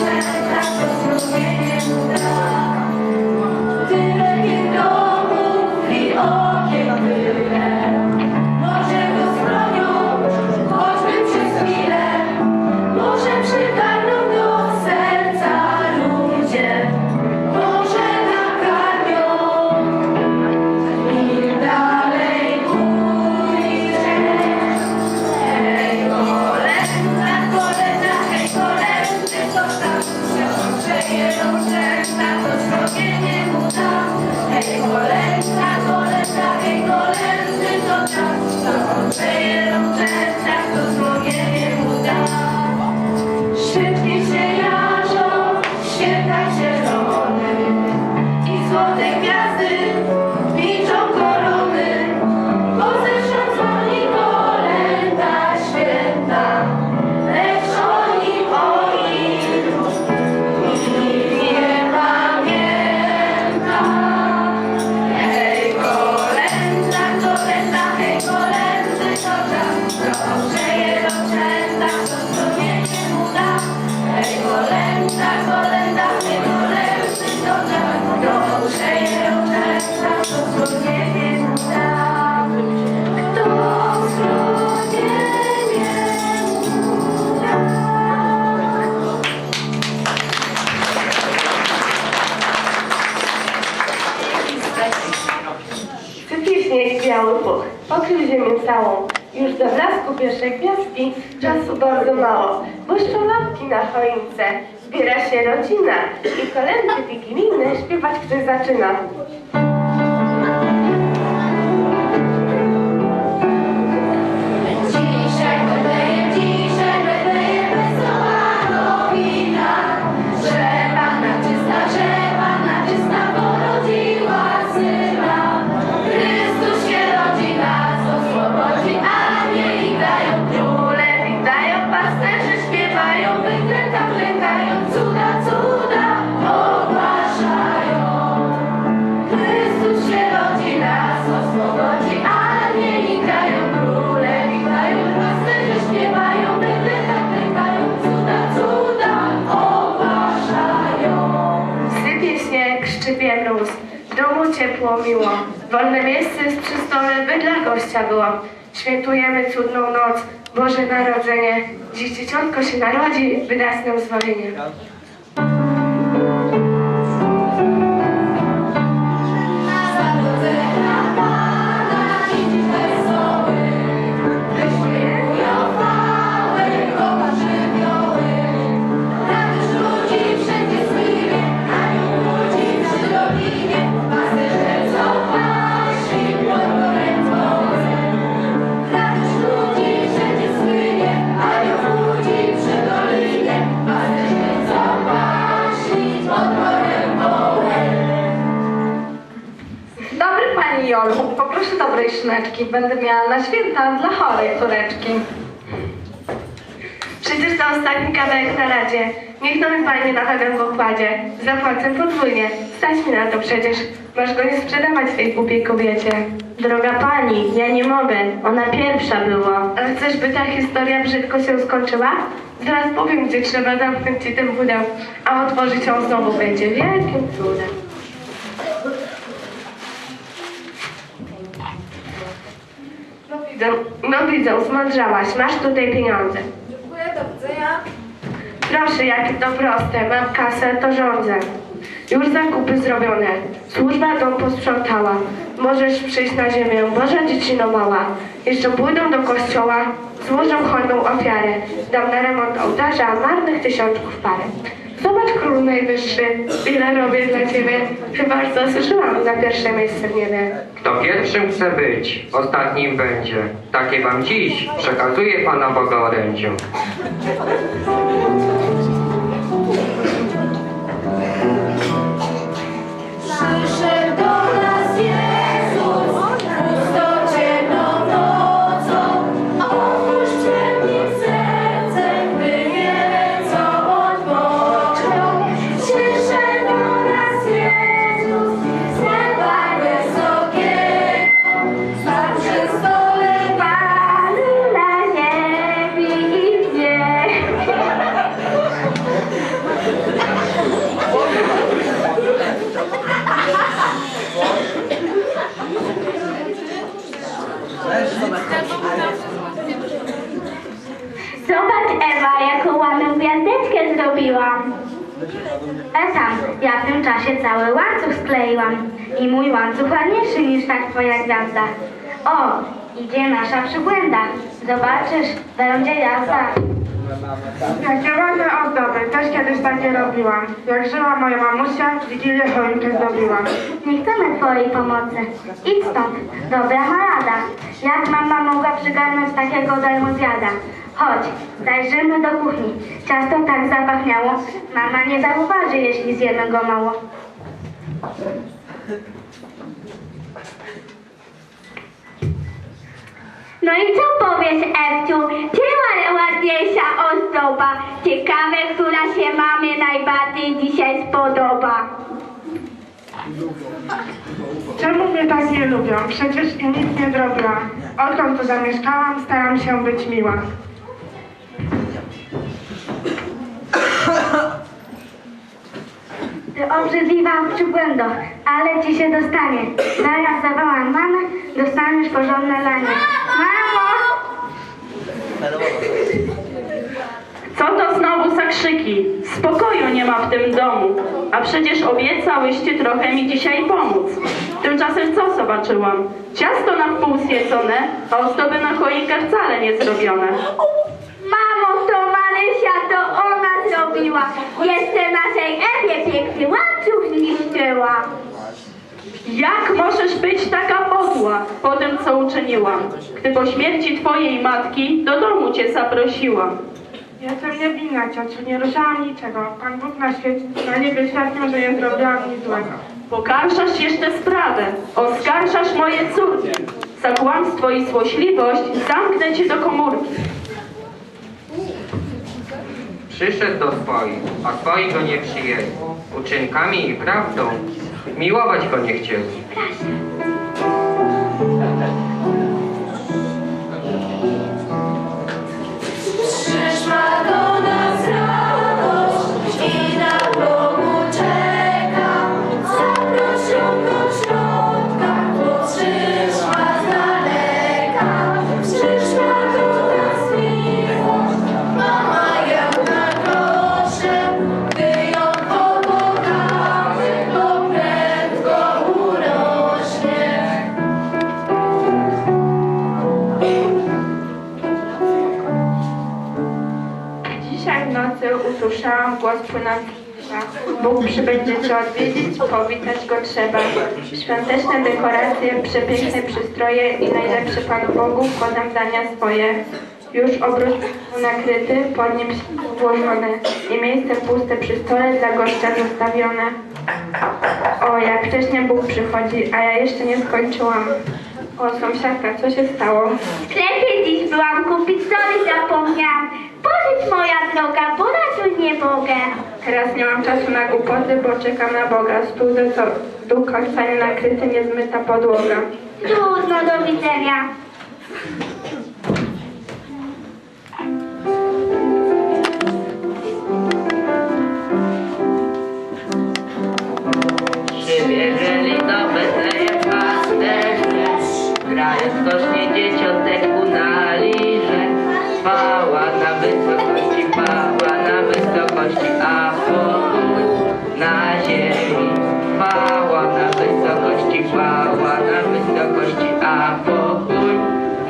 Thank you. Poland, na bardzo mało. Błyszczą lampki na choince, zbiera się rodzina i kolendy wigilijne śpiewać ktoś zaczyna. Ciepło, miło. Wolne miejsce jest przy stole, by dla gościa było. Świętujemy cudną noc, Boże Narodzenie. Dziś dzieciątko się narodzi, by dać nam. Będę miała na święta dla chorej córeczki. Przecież to ostatni kawałek na radzie. Niech mi Pani na chlebem pokładzie. Zapłacę podwójnie. Stać mi na to przecież. Masz go nie sprzedawać tej głupiej kobiecie. Droga Pani, ja nie mogę. Ona pierwsza była. Ale chcesz, by ta historia brzydko się skończyła? Zaraz powiem, gdzie trzeba zamknąć Ci ten pudeł, a otworzyć ją znowu będzie wielkim cudem. Widzę, no widzę, zmądrzałaś. Masz tutaj pieniądze. Dziękuję, do widzenia. Proszę, jakie to proste. Mam kasę, to rządzę. Już zakupy zrobione. Służba dom posprzątała. Możesz przyjść na ziemię, Boża dziecino mała. Jeszcze pójdą do kościoła, złożą hojną ofiarę. Dam na remont ołtarza marnych tysiączków parę. Zobacz, król najwyższy, ile robię dla ciebie. Chyba już zasłyszałam za pierwsze miejsce w niebie. Kto pierwszym chce być, ostatnim będzie. Takie wam dziś przekazuję Pana Boga orędziu. E tam, ja w tym czasie cały łańcuch skleiłam. I mój łańcuch ładniejszy niż ta twoja gwiazda. O, idzie nasza przybłęda. Zobaczysz, będzie jazda. Jakie ładne ozdoby, też kiedyś takie robiłam. Jak żyła moja mamusia, Wigilię choinkę zdobiłam. Nie chcemy twojej pomocy. Idź stąd, dobra marada. Jak mama mogła przygarnąć takiego darmozjada? Chodź, zajrzymy do kuchni. Ciasto tak zapachniało, mama nie zauważy, jeśli zjemy go mało. No i co powiesz, Ewciu? Czyła ładniejsza ozdoba? Ciekawe, która się mamie najbardziej dzisiaj spodoba. Czemu mnie tak nie lubią? Przecież i nic nie zrobiłam. Odkąd tu zamieszkałam, staram się być miła. Ty obrzydliwa przybłędo, ale ci się dostanie. Zaraz zawołam mamę, dostaniesz porządne lanie. Mamo! Co to znowu za krzyki? Spokoju nie ma w tym domu. A przecież obiecałyście trochę mi dzisiaj pomóc. Tymczasem co zobaczyłam? Ciasto na wpół zjedzone, a ozdoby na choinkę wcale nie zrobione. Mamo, to Marysia, to zrobiła. Jeszcze naszej Ewie piękny łańcuch zniszczyła. Jak możesz być taka podła po tym, co uczyniłam? Gdy po śmierci twojej matki do domu cię zaprosiłam. Jestem niewinna, ciociu, nie ruszałam niczego. Pan Bóg na, świecie, na niebie świadkiem, że nie zrobiłam nic złego. Pogarszasz jeszcze sprawę, oskarżasz moje córki. Za kłamstwo i złośliwość zamknę cię do komórki. Przyszedł do swoich, a swoi go nie przyjęli. Uczynkami i prawdą miłować go nie chcieli. Bóg przybędzie cię odwiedzić, powitać go trzeba. Świąteczne dekoracje, przepiękne przystroje i najlepsze Panu Bogu wkładam dania swoje. Już obrót był nakryty, pod nim włożony i miejsce puste przy stole dla gościa zostawione. O, jak wcześnie Bóg przychodzi, a ja jeszcze nie skończyłam. O, sąsiadka, co się stało? W sklepie dziś byłam kupić soli, zapomniałam. Pożycz moja droga, bo na tu nie mogę. Teraz nie mam czasu na głupoty, bo czekam na Boga. Stół ze co do końca nie nakryty, niezmyta podłoga. Trudno, do widzenia. Przybierzeli do Betlejem pasterze, grając kosznie dzieciątek na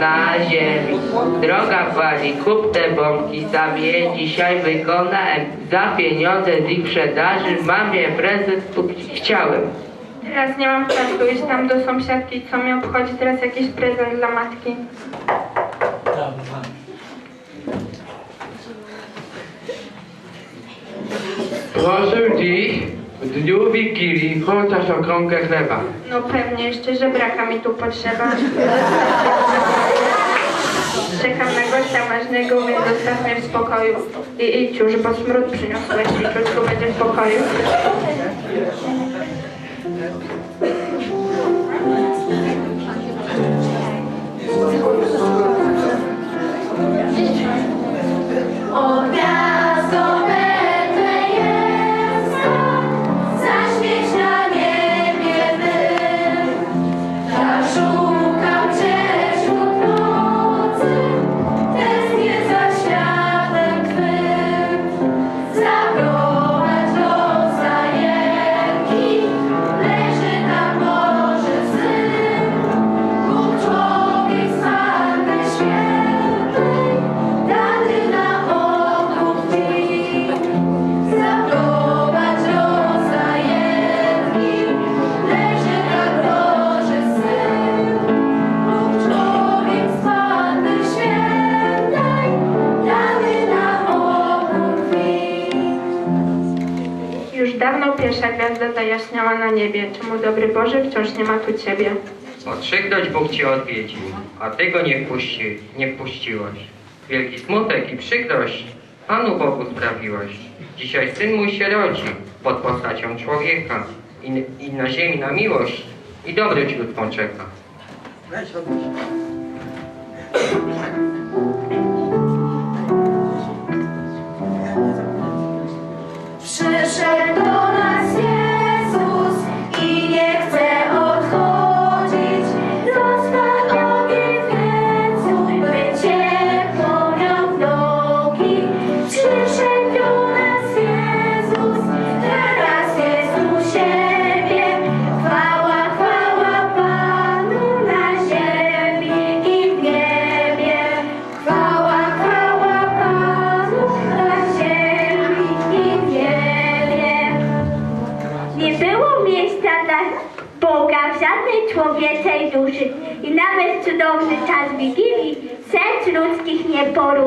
na ziemi. Droga pani, kup te bombki, sam je dzisiaj wykonałem. Za pieniądze z ich sprzedaży mamie prezent kupić chciałem. Teraz nie mam czasu iść tam do sąsiadki, co mi obchodzi teraz jakiś prezent dla matki. Proszę dziś, w dniu Wigilii, chociaż o kromkę chleba. No pewnie, jeszcze żebraka mi tu potrzeba. Ważnego, więc zostaw mnie w spokoju. I idź już, bo smród przyniosłeś i czuczku będzie w pokoju. Na niebie? Czemu dobry Boże wciąż nie ma tu Ciebie? Otrzyknąć Bóg cię odwiedził, a ty go nie, wpuści, nie wpuściłaś. Wielki smutek i przykrość Panu Bogu sprawiłaś. Dzisiaj syn mój się rodzi pod postacią człowieka i, i na ziemi na miłość i dobroć ludzką czeka. Przyszedł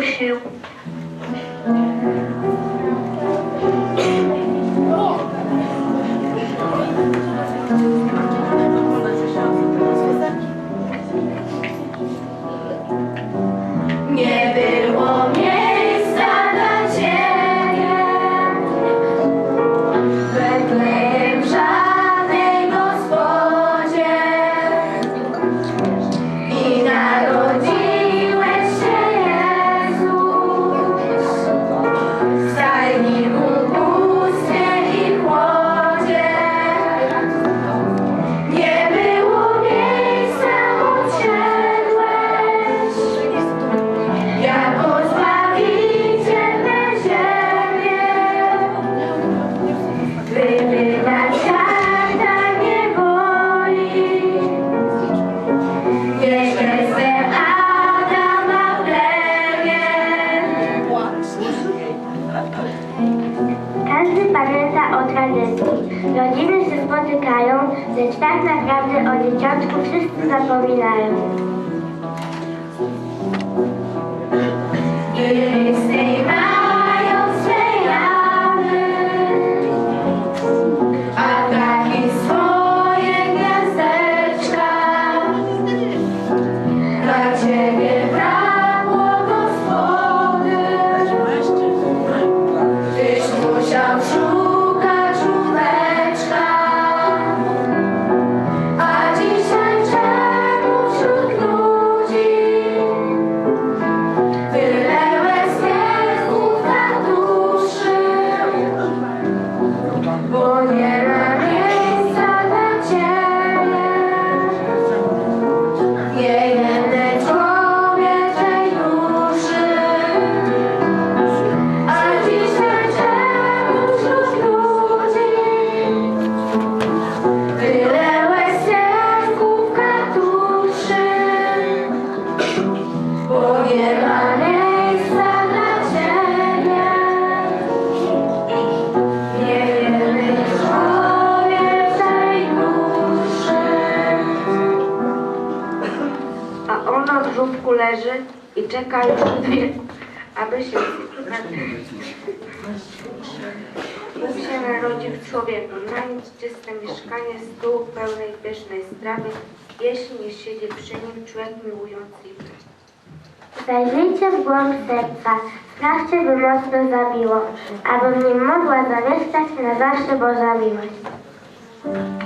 nie poruszył. Rodziny się spotykają, lecz tak naprawdę o dzieciątku wszyscy zapominają. Leży i czeka już od wieku, aby się Bóg się narodził człowieku, na nic mieszkanie, stół pełnej pysznej strawy, jeśli nie siedzi przy nim człowiek miłujący. Zajrzyjcie w głąb serca, sprawdźcie, by mocno zabiło, aby w nim mogła zamieszkać na zawsze Boża miłość.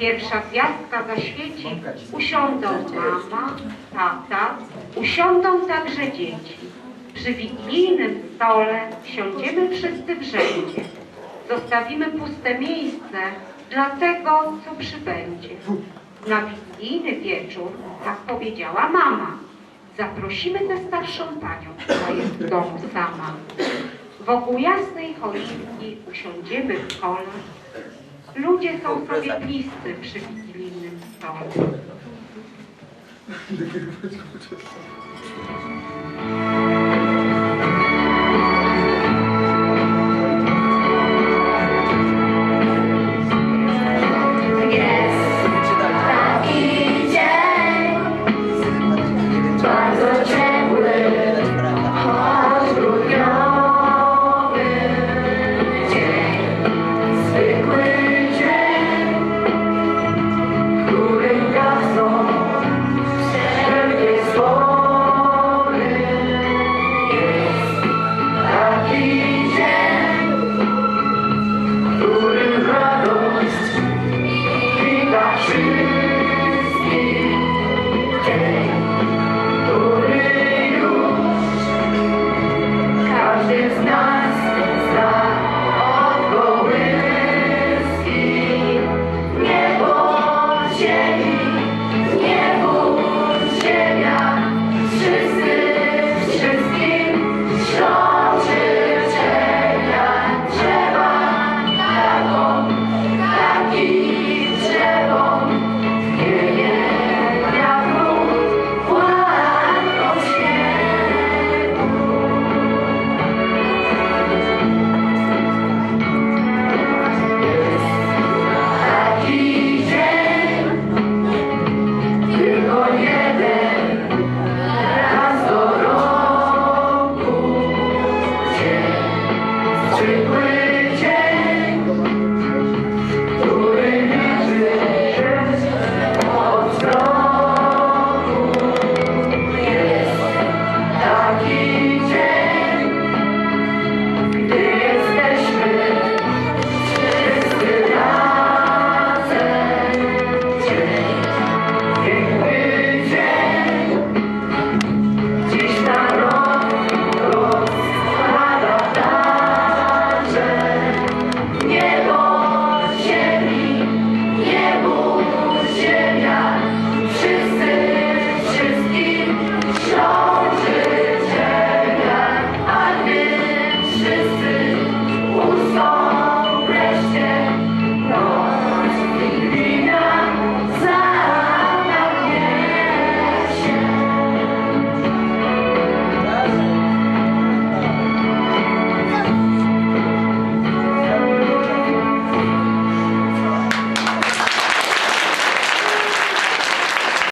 pierwsza gwiazdka zaświeci, usiądą mama, tata, usiądą także dzieci. Przy wigilijnym stole siądziemy wszyscy w rzędzie. Zostawimy puste miejsce dla tego, co przybędzie. Na wigilijny wieczór, tak powiedziała mama, zaprosimy tę starszą panią, która jest w domu sama. Wokół jasnej choinki usiądziemy w kole, Ludzie są sobie bliscy przy wigilijnym stole.